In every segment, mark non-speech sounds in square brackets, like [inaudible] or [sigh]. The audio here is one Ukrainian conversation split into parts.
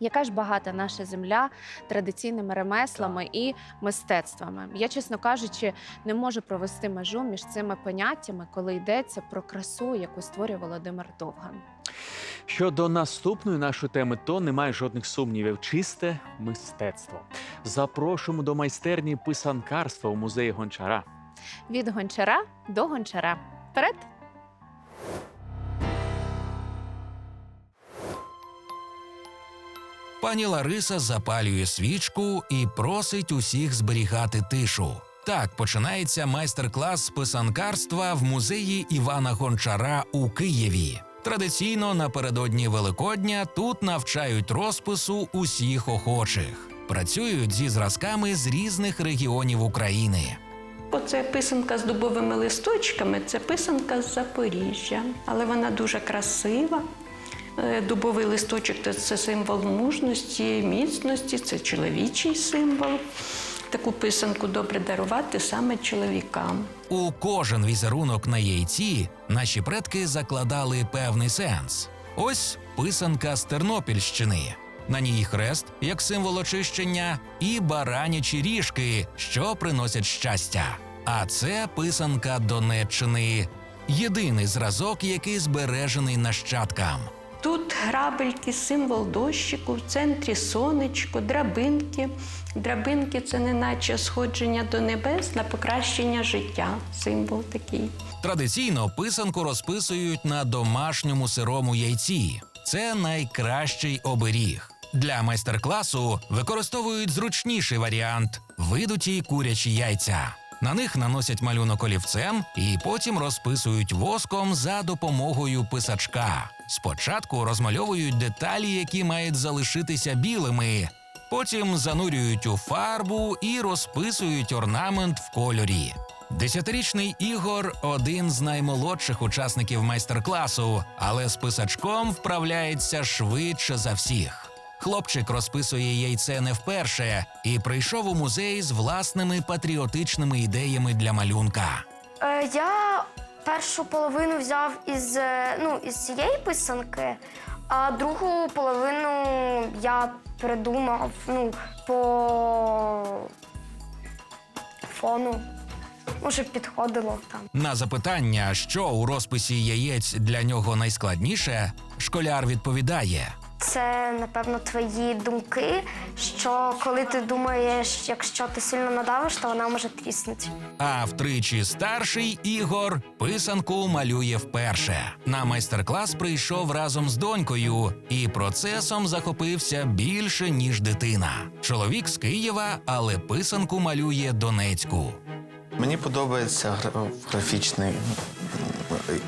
Яка ж багата наша земля традиційними ремеслами і мистецтвами? Я, чесно кажучи, не можу провести межу між цими поняттями, коли йдеться про красу, яку створює Володимир Довган. Щодо наступної нашої теми, то немає жодних сумнівів. Чисте мистецтво. Запрошуємо до майстерні писанкарства у музеї Гончара. Від гончара до гончара. Вперед! Пані Лариса запалює свічку і просить усіх зберігати тишу. Так починається майстер-клас з писанкарства в музеї Івана Гончара у Києві. Традиційно напередодні Великодня тут навчають розпису усіх охочих. Працюють зі зразками з різних регіонів України. Оце писанка з дубовими листочками, це писанка з Запоріжжя, але вона дуже красива. Е, Дубовий листочок це- це символ мужності, міцності, це чоловічий символ. Таку писанку добре дарувати саме чоловікам. У кожен візерунок на яйці наші предки закладали певний сенс. Ось писанка з Тернопільщини. На ній хрест як символ очищення, і баранячі ріжки, що приносять щастя. А це писанка Донеччини. Єдиний зразок, який збережений нащадкам. Тут грабельки, символ дощику, в центрі сонечко, драбинки. Драбинки це не наче сходження до небес на покращення життя. Символ такий. Традиційно писанку розписують на домашньому сирому яйці. Це найкращий оберіг. Для майстер-класу використовують зручніший варіант видуті курячі яйця. На них наносять малюнок олівцем і потім розписують воском за допомогою писачка. Спочатку розмальовують деталі, які мають залишитися білими. Потім занурюють у фарбу і розписують орнамент в кольорі. Десятирічний Ігор один з наймолодших учасників майстер-класу, але з писачком вправляється швидше за всіх. Хлопчик розписує яйце не вперше і прийшов у музей з власними патріотичними ідеями для малюнка. Е, я першу половину взяв із, е, ну, із цієї писанки, а другу половину я придумав ну, по фону. Ну, щоб підходило там. На запитання, що у розписі яєць для нього найскладніше, школяр відповідає: Це, напевно, твої думки, що коли ти думаєш, якщо ти сильно надавиш, то вона може тріснути. А втричі старший Ігор писанку малює вперше. На майстер-клас прийшов разом з донькою і процесом захопився більше ніж дитина. Чоловік з Києва, але писанку малює Донецьку. Мені подобається гра- графічний,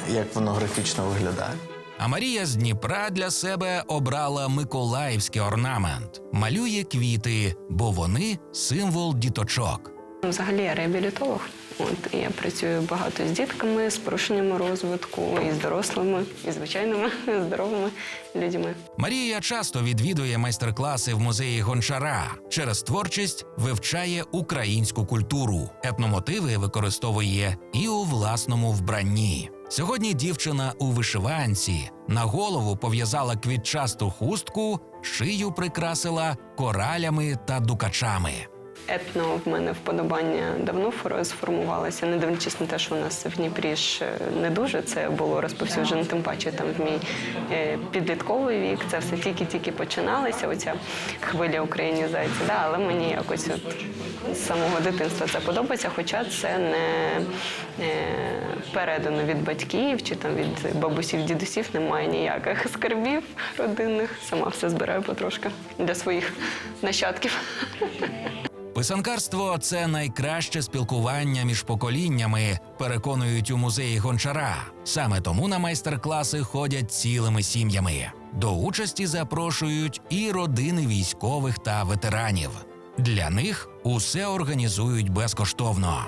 як воно графічно виглядає. А Марія з Дніпра для себе обрала миколаївський орнамент, малює квіти, бо вони символ діточок. Взагалі я реабілітолог. От я працюю багато з дітками з порушеннями розвитку, і з дорослими, і звичайними [laughs] здоровими людьми. Марія часто відвідує майстер-класи в музеї Гончара. Через творчість вивчає українську культуру. Етномотиви використовує і у власному вбранні. Сьогодні дівчина у вишиванці на голову пов'язала квітчасту хустку, шию прикрасила коралями та дукачами. Етно в мене вподобання давно фор- сформувалося, не дивлячись на те, що у нас в Дніпрі ж не дуже це було розповсюджено, тим паче там в мій е, підлітковий вік. Це все тільки-тільки починалося. Оця хвиля українізації. Да, але мені якось от з самого дитинства це подобається, хоча це не е, передано від батьків чи там від бабусів, дідусів немає ніяких скарбів родинних. Сама все збираю потрошки для своїх нащадків. Писанкарство це найкраще спілкування між поколіннями, переконують у музеї гончара. Саме тому на майстер-класи ходять цілими сім'ями. До участі запрошують і родини військових та ветеранів. Для них усе організують безкоштовно.